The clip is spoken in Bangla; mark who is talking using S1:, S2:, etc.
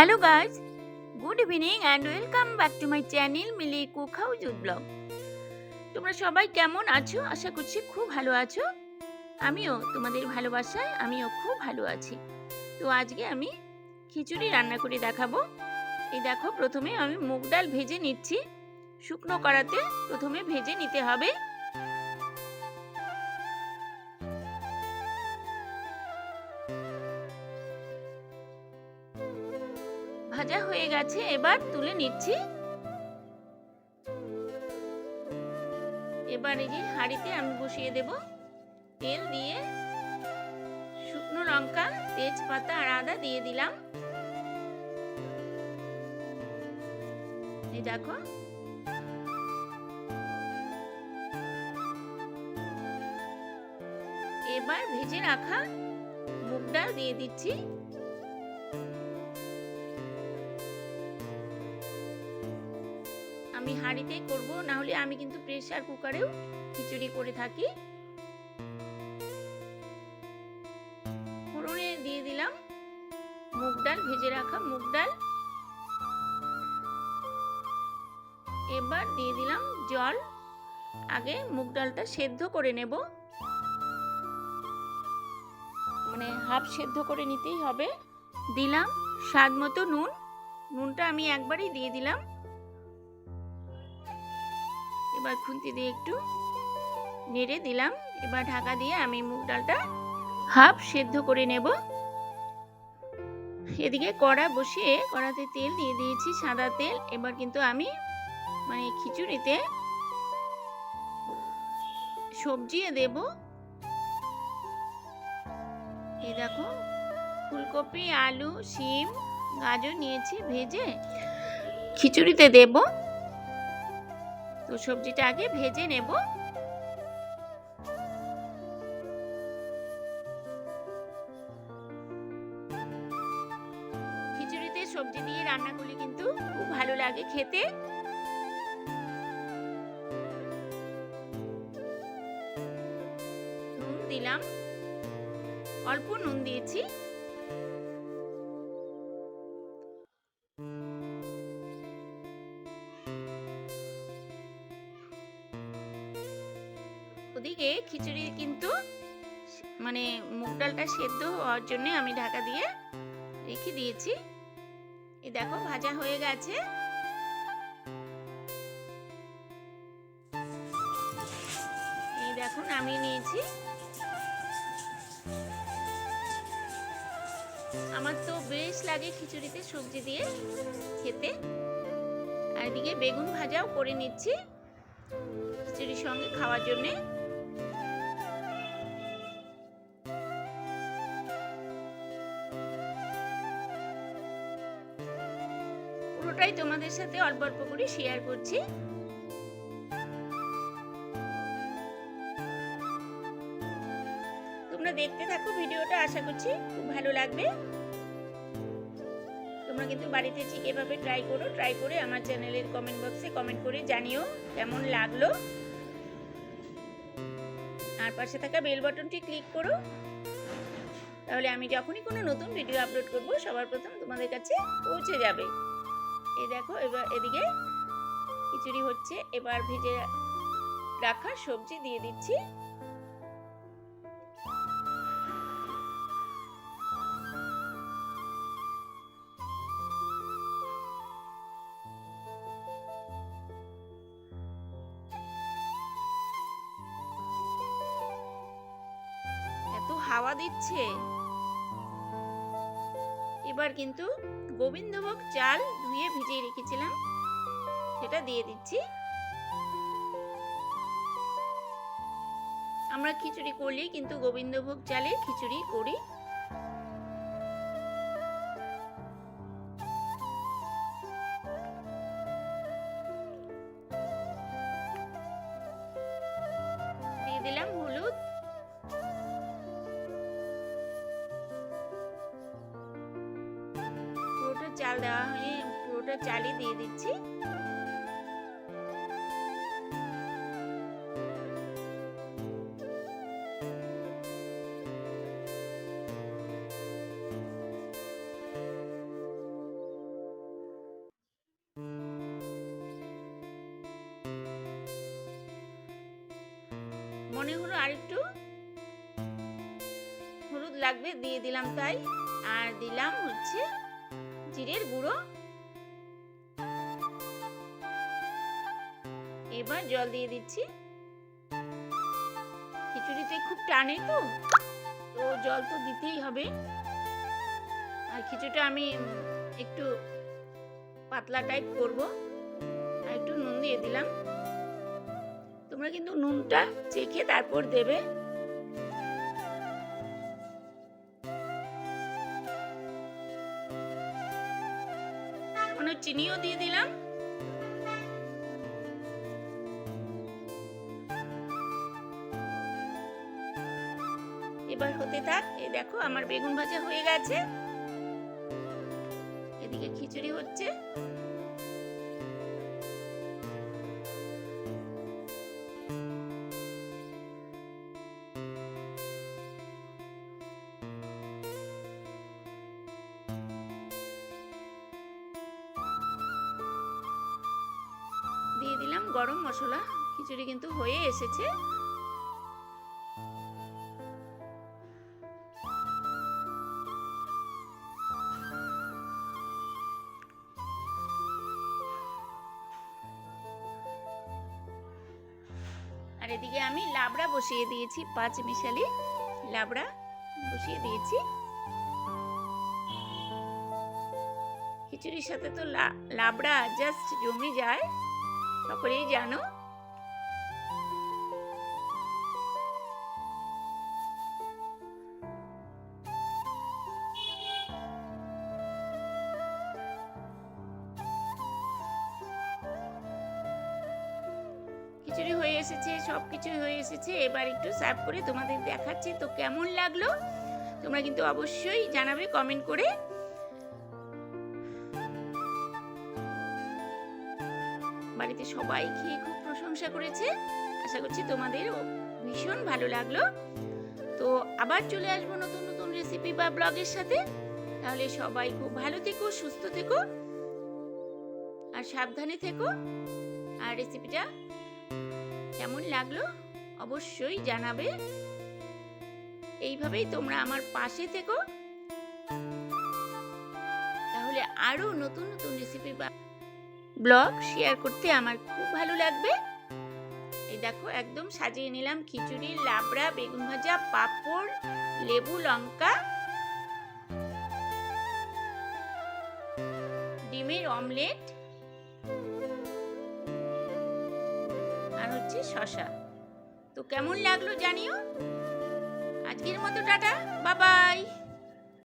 S1: Hello guys good evening and welcome back to my channel Mili house with blog তোমরা সবাই কেমন আছো? আশা করছি খুব ভালো আছো। আমিও তোমাদের ভালোবাসায়, আমিও খুব ভালো আছি। তো আজকে আমি খিচুড়ি রান্না করে দেখাবো। এই দেখো, প্রথমে আমি মুগ ডাল ভেজে নিচ্ছি। শুকনো করাতে প্রথমে ভেজে নিতে হবে। ভাজা হয়ে গেছে, এবার তুলে নিচ্ছি। এবার এই যে হাঁড়িতে আমি বসিয়ে দেব। তেল দিয়ে শুকনো লঙ্কা, তেজপাতা আর আদা দিয়ে দিলাম। এই দেখো। এবার ভেজে রাখা মুগ ডাল দিয়ে দিচ্ছি। আমি হাঁড়িতেই করব না হলে আমি কিন্তু প্রেসার কুকারেও খিচুড়ি করে থাকি। ফোড়নে দিয়ে দিলাম মুগ ডাল, ভেজে রাখা মুগ ডাল। এবার দিয়ে দিলাম জল। আগে মুগ ডালটা সেদ্ধ করে নেব। মানে হাফ সেদ্ধ করে নিতেই হবে। দিলাম স্বাদ মতো নুন। নুনটা আমি একবারই দিয়ে দিলাম। এবার খুন্তি দিয়ে একটু নেড়ে দিলাম। এবার ঢাকা দিয়ে আমি মুগ ডালটা হাফ সেদ্ধ করে নেব। এদিকে কড়া বসিয়ে কড়াতে তেল দিয়ে দিয়েছি সাদা তেল। এবার কিন্তু আমি মানে খিচুড়িতে সবজি দেব। এই দেখো, ফুলকপি, আলু, শিম, গাজর নিয়েছি, ভেজে খিচুড়িতে দেবো। তো সবজিটা আগে ভেজে নেব। খিচুড়িতে সবজি দিয়ে রান্না করলে কিন্তু খুব ভালো লাগে খেতে। নুন দিলাম। অল্প নুন দিয়েছি। ওদিকে খিচুড়ি কিন্তু মানে মুগ ডালটা সেদ্ধ হওয়ার জন্য আমি ঢাকা দিয়ে রেখে দিয়েছি। এই দেখো, ভাজা হয়ে গেছে। এই দেখো, নামিয়ে নিয়েছি। আমার তো বেশ লাগে খিচুড়িতে সবজি দিয়ে খেতে। আর এদিকে বেগুন ভাজাও করে নিচ্ছি খিচুড়ির সঙ্গে খাওয়ার জন্যে। পুরোটাই তোমাদের সাথে অল্প অল্প করে শেয়ার করছি। তোমরা দেখতে থাকো ভিডিওটা, আশা করছি খুব ভালো লাগবে। তোমরা কিন্তু বাড়িতে ঠিক এভাবে ট্রাই করো ট্রাই করে আমার চ্যানেলের কমেন্ট বক্সে কমেন্ট করে জানিও কেমন লাগল। আর পাশে থাকা বেল বাটনটি ক্লিক করো। তাহলে আমি যখনই কোনো নতুন ভিডিও আপলোড করব, সবার প্রথম তোমাদের কাছে পৌঁছে যাবে। এই দেখো এবার এদিকে খিচুড়ি হচ্ছে। এবার ভেজে রাখা সবজি দিয়ে দিচ্ছি। হাওয়া দিচ্ছে। এবার কিন্তু গোবিন্দভোগ চাল ধুয়ে ভিজিয়ে রেখেছিলাম। সেটা দিয়ে দিচ্ছি। আমরা খিচুড়ি করলেই কিন্তু গোবিন্দভোগ চালের খিচুড়ি করি। দিয়ে দিলাম চাল দেওয়া হয়নি পুরোটা চালই দিয়ে দিচ্ছি। মনে হলো আর একটু হলুদ লাগবে, দিয়ে দিলাম তাই। আর দিলাম হচ্ছে জিরের গুঁড়ো। এবার জল দিয়ে দিচ্ছি। খিচুড়িতে খুব টানে তো তো জল তো দিতেই হবে। আর খিচুড়িটা আমি একটু পাতলা টাইপ করব। আর একটু নুন দিয়ে দিলাম। তোমরা কিন্তু নুনটা চেখে তারপর দেবে। চিনিও দিয়ে দিলাম। এবার হতে থাক, এই দেখো আমার বেগুন ভাজা হয়ে গেছে। এদিকে খিচুড়ি হচ্ছে। গরম মশলা, খিচুড়ি কিন্তু হয়ে এসেছে। আর এদিকে আমি লাবড়া বসিয়ে দিয়েছি, পাঁচ মিশালি লাবড়া বসিয়ে দিয়েছি। খিচুড়ির সাথে তো লাবড়া জাস্ট জমে যায়। সকলেই জানো। খিচুড়ি হয়ে এসেছে, সব কিছুই হয়ে এসেছে। এবার একটু সার্ভ করে তোমাদের দেখাচ্ছি। তো কেমন লাগল? তোমরা কিন্তু অবশ্যই জানাবে কমেন্ট করে। বাড়িতে সবাই খেয়ে খুব প্রশংসা করেছে। আশা করছি তোমাদেরও ভীষণ ভালো লাগল। তো আবার চলে আসব নতুন নতুন রেসিপি বা ব্লগের সাথে। তাহলে সবাই খুব ভালো থেকো, সুস্থ থেকো, আর সাবধানে থেকো। আর রেসিপিটা কেমন লাগল অবশ্যই জানাবে। এইভাবেই তোমরা আমার পাশে থেকো। তাহলে আরও নতুন নতুন রেসিপি বা ব্লগ শেয়ার করতে আমার খুব ভালো লাগবে। এই দেখো, একদম সাজিয়ে নিলাম খিচুড়ি, লাবড়া, বেগুন ভাজা, পাঁপড়, লেবু, লঙ্কা, ডিমের অমলেট, আর হচ্ছে শশা তো কেমন লাগল জানিও? আজকের মতো টাটা, বাবাই।